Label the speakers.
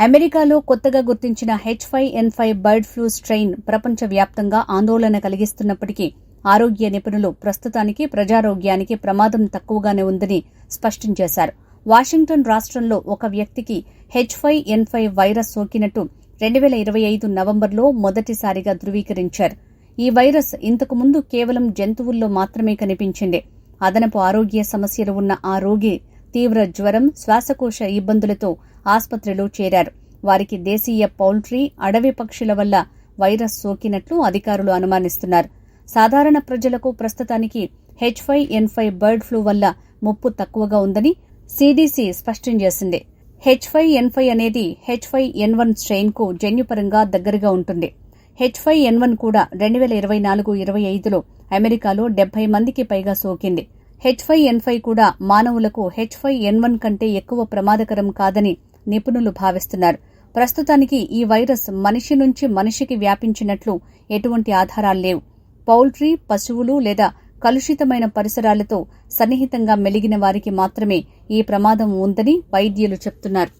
Speaker 1: అమెరికాలో కొత్తగా గుర్తించిన H five N five bird flu strain ప్రపంచవ్యాప్తంగా ఆందోళన కలిగిస్తున్నప్పటికీ ఆరోగ్య నిపుణులు ప్రస్తుతానికి ప్రజారోగ్యానికి ప్రమాదం తక్కువగానే ఉందని స్పష్టం చేశారు. వాషింగ్టన్ రాష్ట్రంలో ఒక వ్యక్తికి H five N five virus సోకినట్టు రెండు వేల ఇరవై ఐదు నవంబర్లో మొదటిసారిగా ధృవీకరించారు. ఈ వైరస్ ఇంతకు ముందు కేవలం జంతువుల్లో మాత్రమే కనిపించింది. అదనపు ఆరోగ్య సమస్యలు ఉన్న ఆ రోగి తీవ్ర జ్వరం శ్వాసకోశ ఇబ్బందులతో ఆసుపత్రిలో చేరారు. వారికి దేశీయ పౌల్ట్రీ అడవి పక్షుల వల్ల వైరస్ సోకినట్లు అధికారులు అనుమానిస్తున్నారు. సాధారణ ప్రజలకు ప్రస్తుతానికి H five N five bird flu వల్ల ముప్పు తక్కువగా ఉందని సీడీసీ స్పష్టం చేసింది. హెచ్ ఫైవ్ ఎన్ ఫైవ్ అనేది హెచ్ ఫైవ్ ఎన్ వన్ స్ట్రెయిన్కు జన్యుపరంగా దగ్గరగా ఉంటుంది. హెచ్ ఫైవ్ ఎన్ వన్ కూడా రెండు వేల ఇరవై నాలుగు ఇరవై ఐదులో అమెరికాలో డెబ్బై మందికి పైగా సోకింది. హెచ్ ఫైవ్ ఎన్ ఫైవ్ కూడా మానవులకు హెచ్ ఫైవ్ ఎన్ వన్ కంటే ఎక్కువ ప్రమాదకరం కాదని నిపుణులు భావిస్తున్నారు. ప్రస్తుతానికి ఈ వైరస్ మనిషి నుంచి మనిషికి వ్యాపించినట్లు ఎటువంటి ఆధారాలు లేవు. పౌల్ట్రీ పశువులు లేదా కలుషితమైన పరిసరాలతో సన్నిహితంగా మెలిగిన వారికి మాత్రమే ఈ ప్రమాదం ఉందని వైద్యులు చెప్తున్నారు.